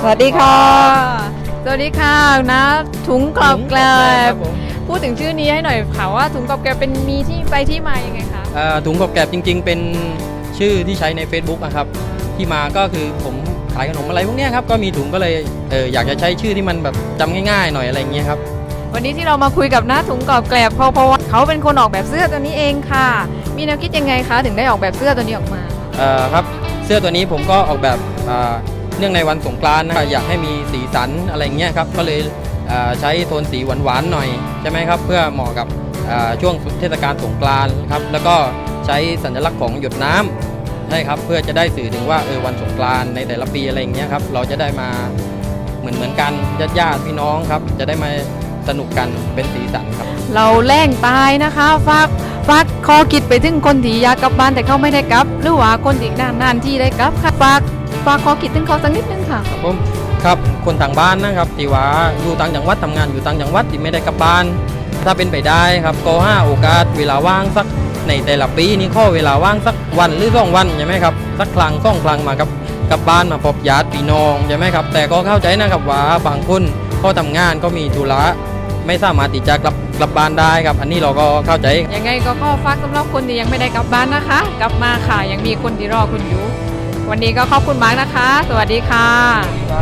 สวัสดีค่ะ สวัสดีค่ะนะถุงกรอบแกลบพูดถึงชื่อนี้ให้หน่อยค่ะว่าถุงกรอบแกลบเป็นมีที่ไปที่มายังไงคะเอ่อถุงกรอบแกรบจริง ๆ เป็นชื่อที่ใช้ใน Facebook นะครับ ที่มาก็คือผมขายขนมอะไรพวกเนี้ยครับก็มีถุงก็เลยเอออยากจะใช้ชื่อที่มันแบบจำง่ายๆหน่อยอะไรอย่างเงี้ยครับ วันนี้ที่เรามาคุยกับหน้าถุงกรอบแกลบเพราะเพราะว่าเขาเป็นคนออกแบบเสื้อตัวนี้เองค่ะ มีแนวคิดยังไงคะถึงได้ออกแบบเสื้อตัวนี้ออกมา เอ่อครับเสื้อตัวนี้ผมก็ออกแบบอ่า เนื่องในวันสงกรานต์นะอยากให้มีสีสันอะไรเงี้ยครับก็เลยใช้โทนสีหวานๆหน่อยใช่ไหมครับเพื่อเหมาะกับช่วงเทศกาลสงกรานต์ครับแล้วก็ใช้สัญลักษณ์ของหยดน้ำใช่ครับเพื่อจะได้สื่อถึงว่าเออวันสงกรานต์ในแต่ละปีอะไรเงี้ยครับเราจะได้มาเหมือนเหมือนกันญาติญาติพี่น้องครับจะได้มาสนุกกันเป็นสีสันครับ เราแรงตายนะคะฝากฝากคอกิดไปถึงคนที่อยากกลับบ้านแต่เขาไม่ได้กลับ หรือว่าคนที่นานนานๆที่ได้กลับค่ะฝาก ฝากคอกิดถึงเขาสักนิดนึงค่ะ ครับผมครับคนต่างบ้านนะครับที่ว่าอยู่ต่างจังหวัดทำงานอยู่ต่างจังหวัดที่ไม่ได้กลับบ้าน ถ้าเป็นไปได้ครับก็ห้าโอกาสเวลาว่างสักในแต่ละปีนี้ข้อเวลาว่างสักวันหรือสองวันใช่ไหมครับสักครั้งสองครั้งมากับกลับบ้านมาพบญาติพี่น้องใช่ไหมครับ แต่ก็เข้าใจนะครับว่าบางคนก็ทำงานก็มีธุระไม่สามารถที่จะกลับกลับบ้านได้ครับ อันนี้เราก็เข้าใจ ยังไงก็ขอฝากสำหรับคนที่ยังไม่ได้กลับบ้านนะคะ กลับมาค่ะยังมีคนที่รอคุณอยู่ วันนี้ก็ขอบคุณมากนะคะ สวัสดีค่ะ